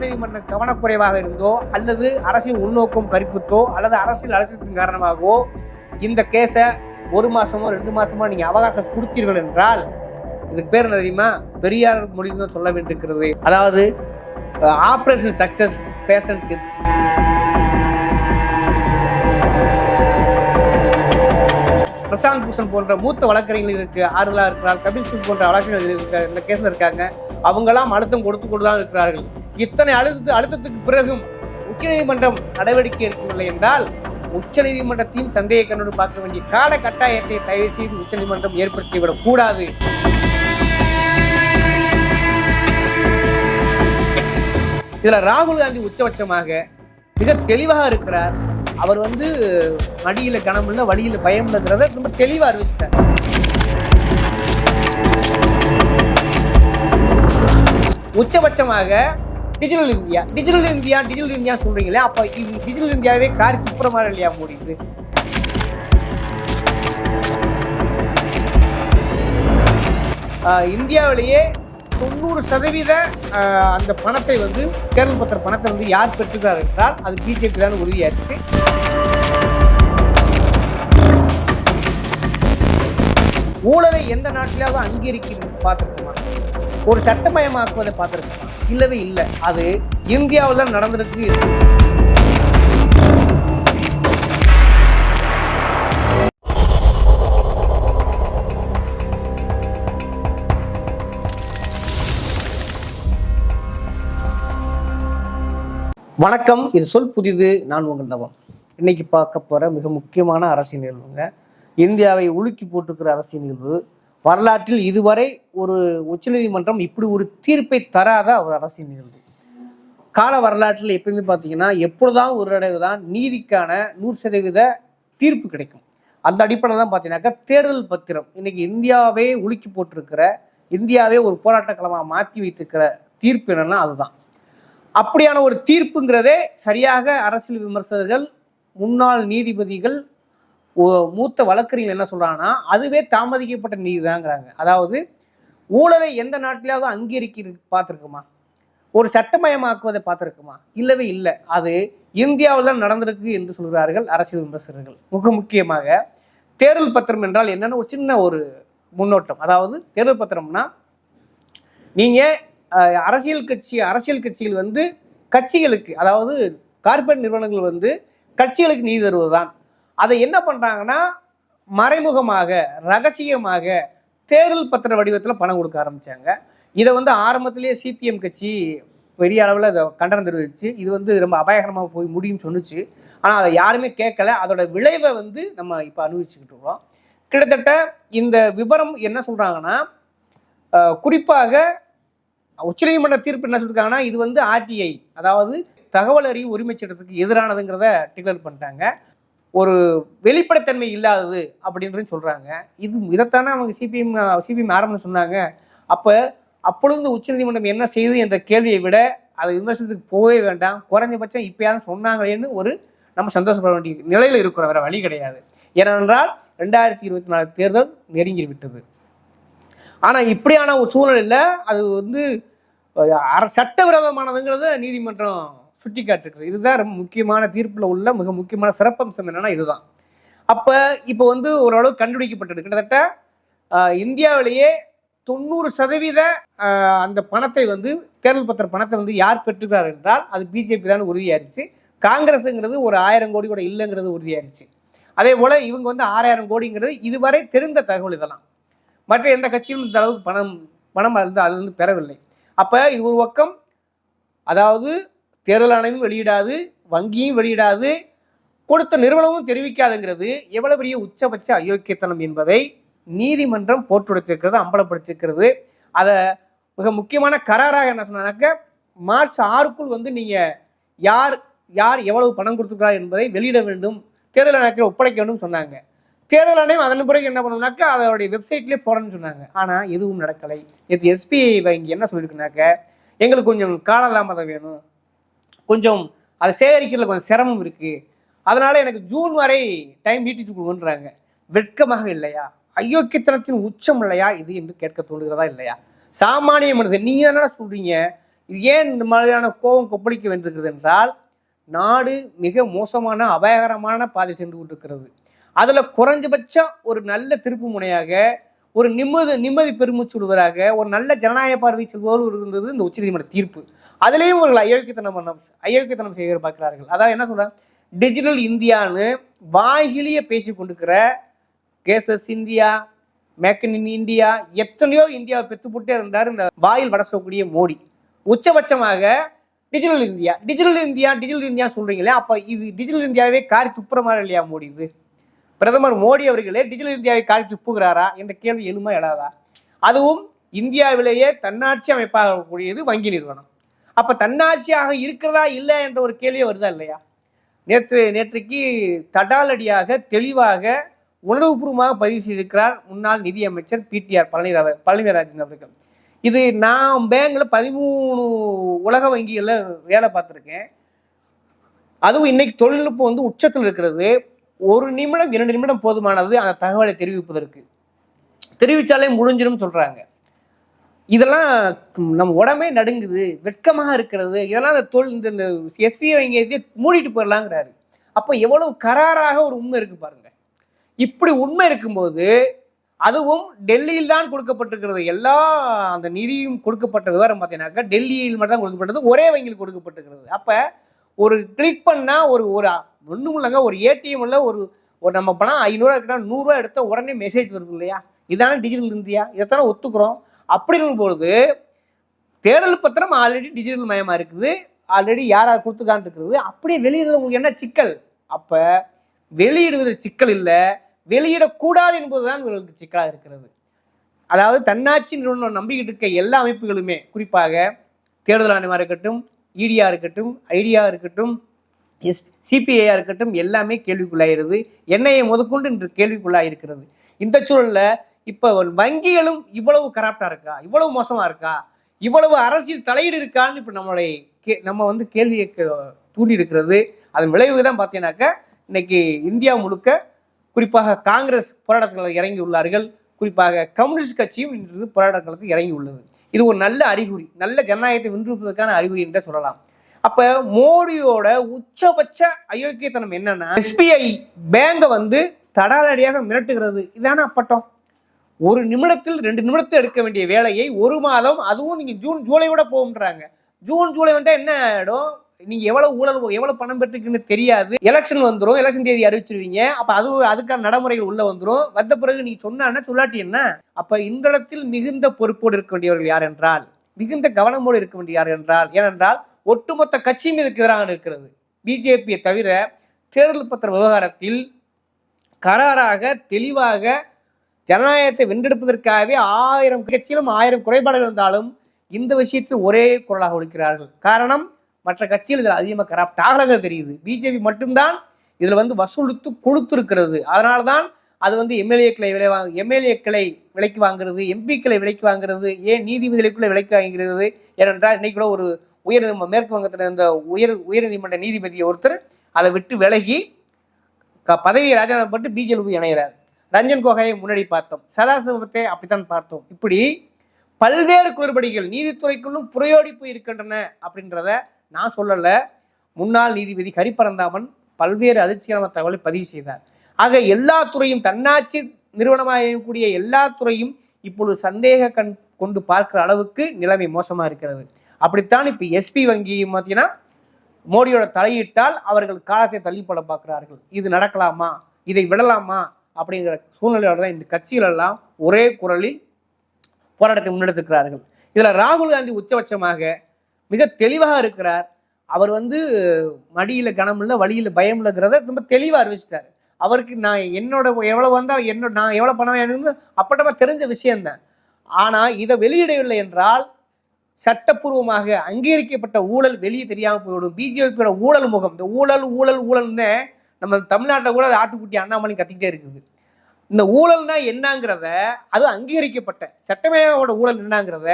உச்சநீதிமன்றம் கவனக்குறைவாக இருந்தோ அல்லது அரசின் உள்நோக்கம் கற்பித்தோ அல்லது அரசியல் அழுத்தத்தின் காரணமாகவோ இந்த கேஸை ஒரு மாசமோ ரெண்டு மாசமோ நீங்க அவகாசம் கொடுத்தீர்கள் என்றால் இதுக்கு பேர் என்ன தெரியுமா? பெரியார் மொழியில் தான் சொல்ல வேண்டியிருக்கிறது. அதாவது operation success patient Prashant Bhushan போன்ற மூத்த வழக்கறிஞர்கள் இருக்கு ஆறுதலாக இருக்கிறார். கபில் சிங் போன்ற வழக்கறிஞர்கள் இருக்க இந்த கேஸில் இருக்காங்க. அவங்கெல்லாம் அழுத்தம் கொடுத்து கொண்டு தான் இருக்கிறார்கள். இத்தனை அழுத்த அழுத்தத்துக்கு பிறகும் உச்சநீதிமன்றம் நடவடிக்கை எடுக்கவில்லை என்றால் உச்சநீதிமன்றத்தின் சந்தேக கண்ணோடு பார்க்க வேண்டிய கால கட்டாயத்தை தயவு செய்து உச்சநீதிமன்றம் ஏற்படுத்திவிடக் கூடாது. இதுல ராகுல் காந்தி உச்சபட்சமாக மிக தெளிவாக இருக்கிறார். அவர் வந்து மடியில கணம் இல்லை வழியில பயம் இல்லைங்கிறத ரொம்ப தெளிவாக அறிவிச்சிட்டார். உச்சபட்சமாக digital India digital India digital India சொல்றீங்களே அப்ப இது டிஜிட்டல் இந்தியாவே கார் துப்புற மாதிரி இல்லையா மோடி இந்தியாவிலேயே தொண்ணூறு சதவீத அந்த பணத்தை வந்து தேர்தல் பத்திர பணத்தை வந்து யார் பெற்றுக்கிறார் என்றால் அது பிஜேபி தான் உறுதியாயிருச்சு ஊழலை எந்த நாட்டிலாவது அங்கீகரிக்கிறது பார்த்துருக்குமா ஒரு சட்டமயமாக்குவதை பார்த்துருக்குமா இல்லவே இல்லை. அது இந்தியாவில் தான் நடந்திருக்கு. வணக்கம். இது சொல் புதிது. நான் உங்கள் நவம். இன்னைக்கு பார்க்க போகிற மிக முக்கியமான அரசியல் நிகழ்வுங்க. இந்தியாவை உலுக்கி போட்டுக்கிற அரசியல் நிகழ்வு வரலாற்றில் இதுவரை ஒரு உச்சநீதிமன்றம் இப்படி ஒரு தீர்ப்பை தராத ஒரு அரசியல் நிகழ்வு. கால வரலாற்றில் எப்பயுமே பார்த்தீங்கன்னா எப்பொழுதான் ஒரு தடவை தான் நீதிக்கான நூறு சதவீத தீர்ப்பு கிடைக்கும். அந்த அடிப்படையில் தான் பார்த்தீங்கன்னாக்கா தேர்தல் பத்திரம். இன்னைக்கு இந்தியாவே உலுக்கி போட்டிருக்கிற இந்தியாவே ஒரு போராட்ட களமாக மாற்றி வைத்திருக்கிற தீர்ப்பு என்னன்னா அதுதான். அப்படியான ஒரு தீர்ப்புங்கிறதே சரியாக அரசியல் விமர்சகர்கள் முன்னாள் நீதிபதிகள் மூத்த வழக்கறிஞர் என்ன சொல்கிறாங்கன்னா அதுவே தாமதிக்கப்பட்ட நீதிதாங்கிறாங்க அதாவது ஊழலை எந்த நாட்டிலாவது அங்கீகரிக்க பார்த்துருக்குமா? ஒரு சட்டமயமாக்குவதை பார்த்துருக்குமா? இல்லவே இல்லை. அது இந்தியாவில் தான் நடந்திருக்கு என்று சொல்கிறார்கள் அரசியல் விமர்சகர்கள். மிக முக்கியமாக தேர்தல் பத்திரம் என்றால் என்னென்னு ஒரு சின்ன ஒரு முன்னோட்டம். அதாவது தேர்தல் பத்திரம்னா நீங்கள் அரசியல் கட்சி அரசியல் கட்சிகள் வந்து கட்சிகளுக்கு அதாவது கார்ப்பரேட் நிறுவனங்கள் வந்து கட்சிகளுக்கு நீதி தருவதுதான். அதை என்ன பண்ணுறாங்கன்னா மறைமுகமாக ரகசியமாக தேர்தல் பத்திர வடிவத்தில் பணம் கொடுக்க ஆரம்பித்தாங்க இதை வந்து ஆரம்பத்திலேயே சிபிஎம் கட்சி பெரிய அளவில் இதை கண்டனம் தெரிவிச்சு இது வந்து ரொம்ப அபாயகரமாக போய் முடியும்னு சொன்னுச்சு. ஆனால் அதை யாருமே கேட்கல. அதோட விளைவை வந்து நம்ம இப்போ அனுபவிச்சுக்கிட்டு இருக்கோம். கிட்டத்தட்ட இந்த விபரம் என்ன சொல்கிறாங்கன்னா குறிப்பாக உச்சநீதிமன்ற தீர்ப்பு என்ன சொல்லியிருக்காங்கன்னா இது வந்து ஆர்டிஐ அதாவது தகவல் அறிவு உரிமை சட்டத்துக்கு எதிரானதுங்கிறத டிக்ளேர் பண்ணிட்டாங்க. ஒரு வெளிப்படைத்தன்மை இல்லாதது அப்படின்றது சொல்கிறாங்க இது இதைத்தானே அவங்க சிபிஎம் சிபிஎம் ஆரம்பம் சொன்னாங்க. அப்போ அப்பொழுது உச்சநீதிமன்றம் என்ன செய்யுது என்ற கேள்வியை விட அதை விமர்சனத்துக்கு போகவே வேண்டாம். குறைஞ்சபட்சம் இப்போயாவது சொன்னாங்களேன்னு ஒரு நம்ம சந்தோஷப்பட வேண்டிய நிலையில் இருக்கிறோம். வேற வழி கிடையாது. ஏனென்றால் ரெண்டாயிரத்தி இருபத்தி நாலு தேர்தல் நெருங்கி விட்டது. ஆனால் இப்படியான ஒரு சூழலில் அது வந்து அர- சட்டவிரோதமானதுங்கிறத நீதிமன்றம் சுட்டி காட்டுகிறது இதுதான் ரொம்ப முக்கியமான தீர்ப்பில் உள்ள மிக முக்கியமான சிறப்பம்சம் என்னன்னா இதுதான். அப்போ இப்போ வந்து ஓரளவு கண்டுபிடிக்கப்பட்டது. கிட்டத்தட்ட இந்தியாவிலேயே தொண்ணூறு சதவீத அந்த பணத்தை வந்து தேர்தல் பத்திர பணத்தை வந்து யார் பெற்றுக்கிறார் என்றால் அது பிஜேபி தான் உறுதியாயிருச்சு. காங்கிரஸுங்கிறது ஒரு ஆயிரம் கோடி கூட இல்லைங்கிறது உறுதியாயிருச்சு. அதே போல் இவங்க வந்து ஆறாயிரம் கோடிங்கிறது இதுவரை தெரிந்த தகவல் இதெல்லாம். மற்ற எந்த கட்சியும் இந்த அளவுக்கு பணம் பணம் அது அதுலேருந்து பெறவில்லை. அப்போ இது ஒரு பக்கம் அதாவது தேர்தல் ஆணையம் வெளியிடாது வங்கியும் வெளியிடாது கொடுத்த நிறுவனமும் தெரிவிக்காதுங்கிறது எவ்வளவு பெரிய உச்சபட்ச அயோக்கியத்தனம் என்பதை நீதிமன்றம் போட்டுடைத்திருக்கிறது அம்பலப்படுத்தியிருக்கிறது அதை மிக முக்கியமான கராராக என்ன சொன்னாக்க மார்ச் ஆறுக்குள் வந்து நீங்கள் யார் யார் எவ்வளவு பணம் கொடுத்துருக்கிறார் என்பதை வெளியிட வேண்டும் தேர்தல் ஆணையத்தில் ஒப்படைக்க வேண்டும் சொன்னாங்க. தேர்தல் ஆணையம் அதன் பிறகு என்ன பண்ணணும்னாக்கா அதோடைய வெப்சைட்லேயே போடணும்னு சொன்னாங்க. ஆனால் எதுவும் நடக்கலை. நேற்று எஸ்பிஐ வங்கி என்ன சொல்லியிருக்குனாக்க எங்களுக்கு கொஞ்சம் காலதாமதம் வேணும். கொஞ்சம் அதை சேகரிக்கிறதுல கொஞ்சம் சிரமம் இருக்குது அதனால் எனக்கு ஜூன் வரை டைம் நீட்டிச்சு கொடுங்கன்றாங்க. வெட்கமாக இல்லையா? அயோக்கியத்தனத்தின் உச்சம் இல்லையா? இது என்று கேட்க தோன்றுகிறதா இல்லையா? சாமானிய மனிதன் நீங்கள் என்னடா சொல்கிறீங்க இது ஏன் இந்த மாதிரியான கோபம் கொப்பளிக்க வேண்டியிருக்கிறது என்றால் நாடு மிக மோசமான அபாயகரமான பாதை சென்று கொண்டிருக்கிறது. அதில் குறைஞ்சபட்சம் ஒரு நல்ல திருப்பு முனையாக ஒரு நிம்மதி நிம்மதி பெருமூச்சு விடுவதாக ஒரு நல்ல ஜனநாயக பார்வை செல்வோடு இருந்தது இந்த உச்சநீதிமன்ற தீர்ப்பு. அதுலேயும் ஒரு அயோக்கியத்தனம் பண்ண அயோக்கியத்தனம் செய்கிற பார்க்கிறார்கள். அதாவது என்ன சொல்கிறாங்க டிஜிட்டல் இந்தியான்னு வாய்கிலிய பேசி கொண்டிருக்கிற cashless India make in India எத்தனையோ இந்தியாவை பெத்து போட்டே இருந்தார் இந்த வாயில் வடசக்கூடிய Modi. உச்சபட்சமாக digital India. Digital India digital India சொல்கிறீங்களே அப்போ இது டிஜிட்டல் இந்தியாவே காரி துப்புற மாதிரி இல்லையா மோடி இது? பிரதமர் மோடி அவர்களே டிஜிட்டல் இந்தியாவை காரி துப்புகிறாரா என்ற கேள்வி எழுமா எழாதா? அதுவும் இந்தியாவிலேயே தன்னாட்சி அமைப்பாக கூடியது வங்கி நிறுவனம். அப்போ தன்னாட்சியாக இருக்கிறதா இல்லை என்ற ஒரு கேள்வி வருதா இல்லையா? நேற்று நேற்றைக்கு தடாலடியாக தெளிவாக உணர்வுபூர்வமாக பதிவு செய்திருக்கிறார் முன்னாள் நிதியமைச்சர் பிடிஆர் பழனிராவ பழனிராஜன் அவர்கள். இது நான் பேங்கில் பதிமூணு உலக வங்கிகளில் வேலை பார்த்துருக்கேன். அதுவும் இன்னைக்கு தொழில்நுட்பம் வந்து உச்சத்தில் இருக்கிறது. ஒரு நிமிடம் இரண்டு நிமிடம் போதுமானது அந்த தகவலை தெரிவிப்பதற்கு. தெரிவித்தாலே முடிஞ்சிடும் சொல்கிறாங்க இதெல்லாம் நம்ம உடம்பே நடுங்குது வெட்கமாக இருக்கிறது. இதெல்லாம் அந்த தோல் இந்த- இந்த எஸ்பி வங்கி மூடிட்டு போயிடலாங்கிறாரு. அப்போ எவ்வளவு கராராக ஒரு உண்மை இருக்கு பாருங்க. இப்படி உண்மை இருக்கும்போது அதுவும் டெல்லியில் தான் கொடுக்கப்பட்டிருக்கிறது. எல்லா அந்த நிதியும் கொடுக்கப்பட்ட விவரம் பார்த்தீங்கன்னாக்கா டெல்லியில் மட்டும் தான் கொடுக்கப்பட்டது. ஒரே வங்கியில் கொடுக்கப்பட்டிருக்கிறது. அப்போ ஒரு கிளிக் பண்ணால் ஒரு ஒரு ஒன்றும் இல்லைங்க. ஒரு ஏடிஎம்ல ஒரு ஒரு நம்ம பணம் ஐநூறுரூவா இருக்குன்னா நூறுரூவா எடுத்தால் உடனே மெசேஜ் வருது இல்லையா? இதான டிஜிட்டல் இந்தியா. இதைத்தானே ஒத்துக்கிறோம். அப்படின்னும் பொழுது தேர்தல் பத்திரம் ஆல்ரெடி டிஜிட்டல் மயமாக இருக்குது. ஆல்ரெடி யார் யார் கொடுத்துக்கான்னு இருக்கிறது. அப்படியே வெளியிடுறது உங்களுக்கு என்ன சிக்கல்? அப்போ வெளியிடுவது சிக்கல் இல்லை. வெளியிடக்கூடாது என்பதுதான் இவர்களுக்கு சிக்கலாக இருக்கிறது. அதாவது தன்னாட்சி நிறுவனம் நம்பிக்கிட்டு இருக்க எல்லா அமைப்புகளுமே குறிப்பாக தேர்தல் ஆணையமாக இருக்கட்டும் இடியா இருக்கட்டும் ஐடியா இருக்கட்டும் எஸ் சிபிஐயாக இருக்கட்டும் எல்லாமே கேள்விக்குள்ளாகிறது என்ஐஏ முதற்கொண்டு இன்று கேள்விக்குள்ளாக இருக்கிறது இந்த சூழலில் இப்போ வங்கிகளும் இவ்வளவு கராப்டா இருக்கா? இவ்வளவு மோசமா இருக்கா? இவ்வளவு அரசியல் தலையீடு இருக்கான்னு இப்போ நம்மளுடைய கே நம்ம வந்து கேள்வியை தூண்டி இருக்கிறது. அதன் விளைவு தான் பார்த்தீங்கன்னாக்க இன்னைக்கு இந்தியா முழுக்க குறிப்பாக காங்கிரஸ் போராட்டத்தில் இறங்கி உள்ளார்கள். குறிப்பாக கம்யூனிஸ்ட் கட்சியும் இன்று போராட்டங்களுக்கு இறங்கி உள்ளது. இது ஒரு நல்ல அறிகுறி நல்ல ஜனநாயகத்தை வென்றிருப்பதற்கான அறிகுறி என்றே சொல்லலாம். அப்ப மோடியோட உச்சபட்ச அயோக்கியத்தனம் என்னன்னா எஸ்பிஐ பேங்கை வந்து தடாலடியாக மிரட்டுகிறது. இதான அப்பட்டம்? ஒரு நிமிடத்தில் ரெண்டு நிமிடத்தில் எடுக்க வேண்டிய வேலையை ஒரு மாதம் அதுவும் நீங்கள் ஜூன் ஜூலையோட போகும்ன்றாங்க. ஜூன் ஜூலை வந்தால் என்ன ஆகிடும் நீங்கள் எவ்வளோ ஊழல் எவ்வளோ பணம் பெற்றுக்குன்னு தெரியாது. எலெக்ஷன் வந்துடும் எலெக்ஷன் தேதி அறிவிச்சிருவீங்க. அப்போ அது அதுக்கான நடைமுறைகள் உள்ளே வந்துடும் வந்த பிறகு நீங்கள் சொன்னா சொல்லாட்டி என்ன? அப்போ இந்த இடத்தில் மிகுந்த பொறுப்போடு இருக்க வேண்டியவர்கள் யார் என்றால் மிகுந்த கவனமோடு இருக்க வேண்டிய யார் என்றால் ஏனென்றால் ஒட்டுமொத்த கட்சியும் இதுக்கு எதிராக இருக்கிறது பிஜேபியை தவிர தேர்தல் பத்திர விவகாரத்தில் கராராக தெளிவாக ஜனநாயகத்தை வென்றெடுப்பதற்காகவே ஆயிரம் கட்சியிலும் ஆயிரம் குறைபாடுகள் இருந்தாலும் இந்த விஷயத்தில் ஒரே குரலாக ஒழிக்கிறார்கள் காரணம் மற்ற கட்சிகள் இதில் அதிகமாக கராப்ட் ஆகலங்கிறது தெரியுது. பிஜேபி மட்டும்தான் இதில் வந்து வசூலித்து கொடுத்துருக்கிறது. அதனால தான் அது வந்து எம்எல்ஏக்களை விலை வாங்க எம்எல்ஏக்களை விலைக்கு வாங்குறது எம்பிக்களை விலைக்கு வாங்குறது ஏன் நீதிபதிகளுக்குள்ளே விலைக்கு வாங்குகிறது ஏனென்றால் இன்னைக்கு கூட ஒரு உயர் மேற்கு வங்கத்தில் இருந்த உயர் உயர்நீதிமன்ற நீதிபதி ஒருத்தர் அதை விட்டு விலகி க- பதவியை ராஜினாமா பண்ணிட்டு பிஜேபி இணைகிறார் ரஞ்சன் கோகையை முன்னாடி பார்த்தோம். சதாசிவத்தை அப்படித்தான் பார்த்தோம். இப்படி பல்வேறு குளறுபடிகள் நீதித்துறைக்குள்ளும் புரையோடி போய் இருக்கின்றன அப்படின்றத நான் சொல்லலை. முன்னாள் நீதிபதி ஹரிபரந்தாமன் பல்வேறு அதிர்ச்சிகரமான தகவலை பதிவு செய்தார். ஆக எல்லா துறையும் தன்னாட்சி நிறுவனமாக இயங்கக்கூடிய எல்லா துறையும் இப்பொழுது சந்தேக கண் கொண்டு பார்க்குற அளவுக்கு நிலைமை மோசமாக இருக்கிறது. அப்படித்தான் இப்போ எஸ்பி வங்கி பார்த்தீங்கன்னா மோடியோட தலையிட்டால் அவர்கள் காலத்தை தள்ளிப்பட பார்க்கிறார்கள். இது நடக்கலாமா? இதை விடலாமா? அப்படிங்கிற சூழ்நிலையோட தான் இந்த கட்சிகள் எல்லாம் ஒரே குரலில் போராட்டத்தை முன்னெடுத்திருக்கிறார்கள். இதில் ராகுல் காந்தி உச்சபட்சமாக மிக தெளிவாக இருக்கிறார். அவர் வந்து மடியில் கனம் இல்லை வழியில் பயம் இல்லைங்கிறத ரொம்ப தெளிவாக அறிவிச்சிட்டார். அவருக்கு நான் என்னோட எவ்வளோ வந்தால் என்னோட நான் எவ்வளோ பணம் வேணும்னு அப்பட்டமாக தெரிஞ்ச விஷயம்தான். ஆனால் இதை வெளியிடவில்லை என்றால் சட்டப்பூர்வமாக அங்கீகரிக்கப்பட்ட ஊழல் வெளியே தெரியாமல் போய்விடும். பிஜேபியோட ஊழல் முகம் இந்த ஊழல் ஊழல் ஊழல்னு நம்ம தமிழ்நாட்டில் கூட அது ஆட்டுக்குட்டி அண்ணாமலை கத்திக்கிட்டே இருக்குது. இந்த ஊழல்னா என்னங்கிறத அது அங்கீகரிக்கப்பட்ட சட்டமேவோட ஊழல் என்னங்கிறத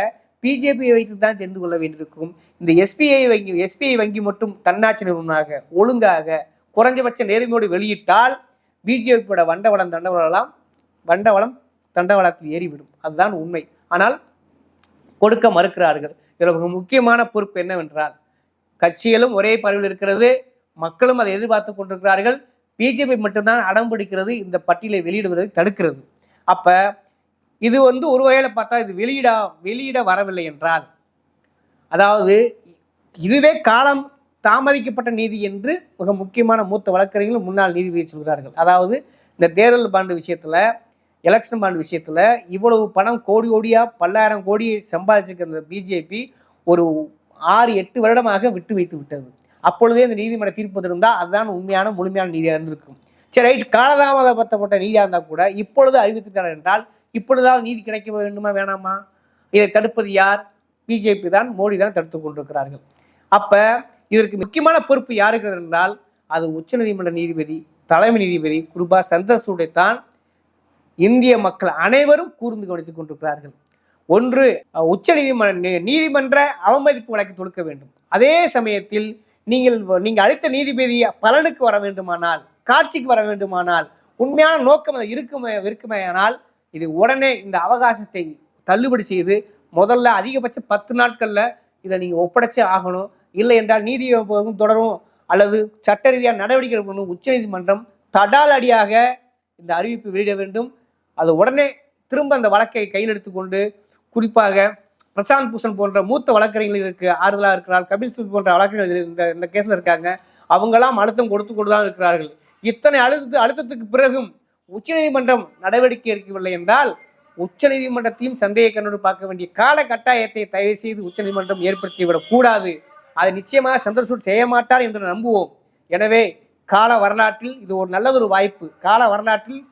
பிஜேபியை வைத்து தான் தெரிந்து கொள்ள வேண்டியிருக்கும். இந்த எஸ்பிஐ வங்கி எஸ்பிஐ வங்கி மட்டும் தன்னாட்சி நிறுவனமாக ஒழுங்காக குறைஞ்சபட்ச நேர்மையோடு வெளியிட்டால் பிஜேபியோட வண்டவளம் தண்டவளம் வண்டவளம் தண்டவளத்தில் ஏறிவிடும். அதுதான் உண்மை. ஆனால் கொடுக்க மறுக்கிறார்கள். இதில் மிக முக்கியமான பொறுப்பு என்னவென்றால் கட்சிகளும் ஒரே பரவில் இருக்கிறது மக்களும் அதை எதிர்பார்த்து கொண்டிருக்கிறார்கள். பிஜேபி மட்டும்தான் அடம் பிடிக்கிறது இந்த பட்டியலை வெளியிடுவதை தடுக்கிறது. அப்போ இது வந்து ஒரு வகையில் பார்த்தா இது வெளியிடா வெளியிட வரவில்லை என்றால் அதாவது இதுவே காலம் தாமதிக்கப்பட்ட நீதி என்று மிக முக்கியமான மூத்த வழக்கறிஞர்கள் முன்னாள் நீதிபதி சொல்கிறார்கள். அதாவது இந்த தேர்தல் பாண்டு விஷயத்தில் எலெக்ஷன் பாண்டு விஷயத்தில் இவ்வளவு பணம் கோடி கோடியாக பல்லாயிரம் கோடி சம்பாதிச்சிருக்கிற பிஜேபி ஒரு ஆறு எட்டு வருடமாக விட்டு வைத்து விட்டது. அப்பொழுதே இந்த நீதிமன்ற தீர்ப்பு இருந்தால் அதுதான் உண்மையான முழுமையான நீதியாக இருந்திருக்கும். சரி ரைட் காலதாமதப்படுத்தப்பட்ட நீதியாக இருந்தால் கூட இப்பொழுது அறிவித்திருக்கிறார் என்றால் இப்பொழுதாவது நீதி கிடைக்க வேண்டுமா வேணாமா? இதை தடுப்பது யார்? பிஜேபி தான் மோடி தான் தடுத்து கொண்டிருக்கிறார்கள். அப்போ இதற்கு முக்கியமான பொறுப்பு யாருக்கு என்றால் அது உச்சநீதிமன்ற நீதிபதி தலைமை நீதிபதி குருபா சந்தர்சூடை தான் இந்திய மக்கள் அனைவரும் கூர்ந்து கவனித்துக் கொண்டிருக்கிறார்கள். ஒன்று உச்ச நீதிமன்ற நீதிமன்ற அவமதிப்பு வழக்கு தொடுக்க வேண்டும். அதே சமயத்தில் நீங்கள் நீங்கள் அளித்த நீதிபதி பலனுக்கு வர வேண்டுமானால் காட்சிக்கு வர வேண்டுமானால் உண்மையான நோக்கம் அது இருக்குமே இருக்குமேயானால் இது உடனே இந்த அவகாசத்தை தள்ளுபடி செய்து முதல்ல அதிகபட்சம் பத்து நாட்களில் இதை நீங்கள் ஒப்படைச்சே ஆகணும். இல்லை என்றால் நீதி தொடரும் அல்லது சட்ட ரீதியாக நடவடிக்கை எடுக்கணும் உச்சநீதிமன்றம் தடால் அடியாக இந்த அறிவிப்பு வெளியிட வேண்டும். அது உடனே திரும்ப அந்த வழக்கை கையில் எடுத்துக்கொண்டு குறிப்பாக பிரசாந்த் பூஷன் போன்ற மூத்த வழக்கறிஞர்களுக்கு ஆறுதலாக இருக்கிறார். கபில் சிபில் போன்ற வழக்கறிஞர்கள் இந்த இந்த கேஸில் இருக்காங்க. அவங்கெல்லாம் அழுத்தம் கொடுத்து கொண்டு தான் இருக்கிறார்கள். இத்தனை அழுத்தத்து அழுத்தத்துக்கு பிறகும் உச்சநீதிமன்றம் நடவடிக்கை எடுக்கவில்லை என்றால் உச்சநீதிமன்றத்தையும் சந்தேக கண்ணோடு பார்க்க வேண்டிய கால கட்டாயத்தை தயவு செய்து உச்சநீதிமன்றம் ஏற்படுத்திவிடக் கூடாது. அதை நிச்சயமாக சந்திரசூட் செய்ய மாட்டார் என்று நம்புவோம். எனவே கால வரலாற்றில் இது ஒரு நல்லதொரு வாய்ப்பு. கால வரலாற்றில்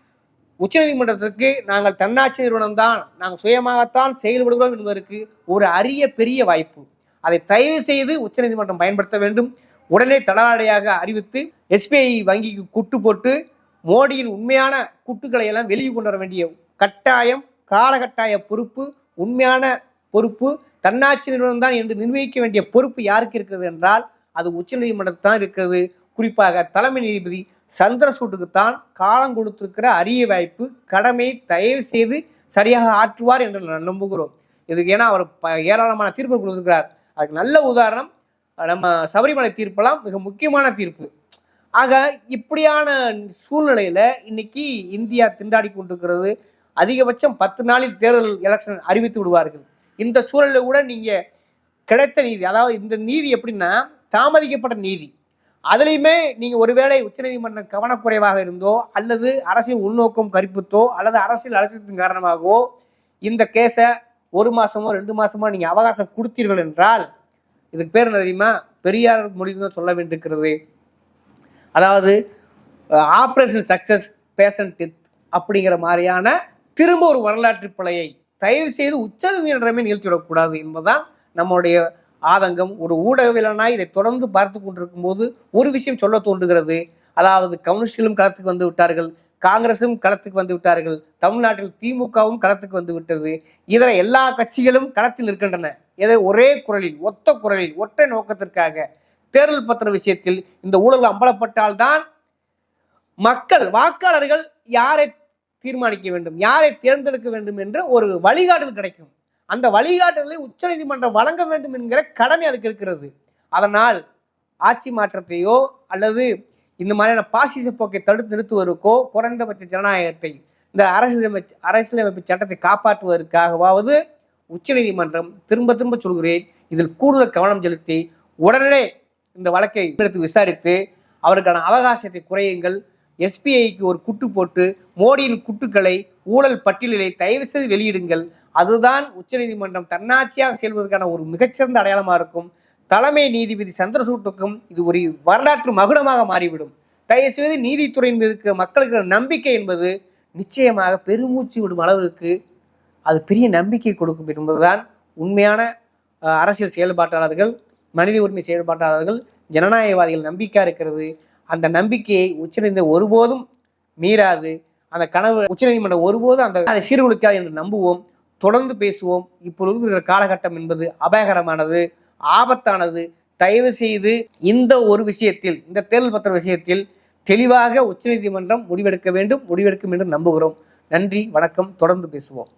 உச்சநீதிமன்றத்திற்கு நாங்கள் தன்னாட்சி நிறுவனம் தான் நாங்கள் சுயமாகத்தான் செயல்படுகிறோம் என்பதற்கு ஒரு அரிய பெரிய வாய்ப்பு. அதை தயவு செய்து உச்சநீதிமன்றம் பயன்படுத்த வேண்டும். உடனே தடாலடையாக அறிவித்து எஸ்பிஐ வங்கிக்கு குட்டு போட்டு மோடியின் உண்மையான குட்டுக்களை எல்லாம் வெளியே கொண்டு வர வேண்டிய கட்டாயம் காலகட்டாய பொறுப்பு உண்மையான பொறுப்பு தன்னாட்சி நிறுவனம் தான் என்று நிர்வகிக்க வேண்டிய பொறுப்பு யாருக்கு இருக்கிறது என்றால் அது உச்சநீதிமன்றத்தில் தான் இருக்கிறது. குறிப்பாக தலைமை நீதிபதி சந்திரசூட்டுக்குத்தான் காலம் கொடுத்திருக்கிற அரிய வாய்ப்பு கடமை தயவு செய்து சரியாக ஆற்றுவார் என்று நான் நம்புகிறோம். இதுக்கு ஏன்னா அவர் ப- ஏராளமான தீர்ப்பு கொடுத்திருக்கிறார். அதுக்கு நல்ல உதாரணம் நம்ம சபரிமலை தீர்ப்பெல்லாம் மிக முக்கியமான தீர்ப்பு. ஆக இப்படியான சூழ்நிலையில இன்னைக்கு இந்தியா திண்டாடி கொண்டிருக்கிறது. அதிகபட்சம் பத்து நாளில் தேர்தல் எலெக்ஷன் அறிவித்து விடுவார்கள். இந்த சூழலில் கூட நீங்க கிடைத்த நீதி அதாவது இந்த நீதி எப்படின்னா தாமதிக்கப்பட்ட நீதி. அதுலேயுமே நீங்கள் ஒருவேளை உச்சநீதிமன்றம் கவனக்குறைவாக இருந்தோ அல்லது அரசியல் உள்நோக்கம் கற்பித்தோ அல்லது அரசியல் அழுத்தத்தின் காரணமாகவோ இந்த கேஸை ஒரு மாதமோ ரெண்டு மாதமோ நீங்கள் அவகாசம் கொடுத்தீர்கள் என்றால் இதுக்கு பேர் என்ன தெரியுமா? பெரியார் முடிவு தான் சொல்ல வேண்டியிருக்கிறது. அதாவது ஆப்ரேஷன் சக்சஸ் பேஷண்ட் டெத் அப்படிங்கிற மாதிரியான திரும்ப ஒரு வரலாற்று பிழையை தயவு செய்து உச்சநீதிமன்றமே நிகழ்த்திவிடக்கூடாது என்பதுதான் நம்முடைய ஆதங்கம் ஒரு ஊடகவியலனாய் இதை தொடர்ந்து பார்த்து கொண்டிருக்கும் போது ஒரு விஷயம் சொல்ல தோன்றுகிறது. அதாவது கம்யூனிஸ்டுகளும் களத்துக்கு வந்து விட்டார்கள் காங்கிரஸும் களத்துக்கு வந்து விட்டார்கள் தமிழ்நாட்டில் திமுகவும் களத்துக்கு வந்து விட்டது. இதர எல்லா கட்சிகளும் களத்தில் இருக்கின்றன. இதை ஒரே குரலில் ஒத்த குரலில் ஒற்றை நோக்கத்திற்காக தேர்தல் பத்திர விஷயத்தில் இந்த ஊழல் அம்பலப்பட்டால்தான் மக்கள் வாக்காளர்கள் யாரை தீர்மானிக்க வேண்டும் யாரை தேர்ந்தெடுக்க வேண்டும் என்று ஒரு வழிகாட்டல் கிடைக்கும். அந்த வழிகாட்டுதலை உச்சநீதிமன்றம் வழங்க வேண்டும் என்கிற கடமை அதுக்கு இருக்கிறது. அதனால் ஆட்சி மாற்றத்தையோ அல்லது இந்த மாதிரியான பாசிச போக்கை தடுத்து நிறுத்துவதற்கோ குறைந்தபட்ச ஜனநாயகத்தை இந்த அரசியலமைப்பு அரசியலமைப்பு சட்டத்தை காப்பாற்றுவதற்காகவாவது உச்சநீதிமன்றம் திரும்ப திரும்ப சொல்கிறேன். இதில் கூடுதல் கவனம் செலுத்தி உடனே இந்த வழக்கை எடுத்து விசாரித்து அவருக்கான அவகாசத்தை குறையுங்கள். எஸ்பிஐக்கு ஒரு குட்டு போட்டு மோடியின் குட்டுக்களை ஊழல் பட்டியலிலே தயவு செய்து வெளியிடுங்கள். அதுதான் உச்சநீதிமன்றம் தன்னாட்சியாக செல்வதற்கான ஒரு மிகச்சிறந்த அடையாளமாக இருக்கும். தலைமை நீதிபதி சந்திரசூட்டுக்கும் இது ஒரு வரலாற்று மகுடமாக மாறிவிடும். தயவு செய்து நீதித்துறையின் மீது மக்களுக்கு நம்பிக்கை என்பது நிச்சயமாக பெருமூச்சு விடும் அளவிற்கு அது பெரிய நம்பிக்கை கொடுக்கும் என்பதுதான் உண்மையான அரசியல் செயல்பாட்டாளர்கள் மனித உரிமை செயல்பாட்டாளர்கள் ஜனநாயகவாதிகள் நம்பிக்கை இருக்கிறது. அந்த நம்பிக்கையை உச்சநீதிமன்றம் ஒருபோதும் மீறாது. அந்த கனவு உச்சநீதிமன்றம் ஒருபோதும் அந்த அதை சீர்குலைக்காது என்று நம்புவோம். தொடர்ந்து பேசுவோம். இப்பொழுது இருக்கிற காலகட்டம் என்பது அபாயகரமானது ஆபத்தானது. தயவு செய்து இந்த ஒரு விஷயத்தில் இந்த தேர்தல் பத்திர விஷயத்தில் தெளிவாக உச்சநீதிமன்றம் முடிவெடுக்க வேண்டும் முடிவெடுக்கும் என்று நம்புகிறோம். நன்றி வணக்கம். தொடர்ந்து பேசுவோம்.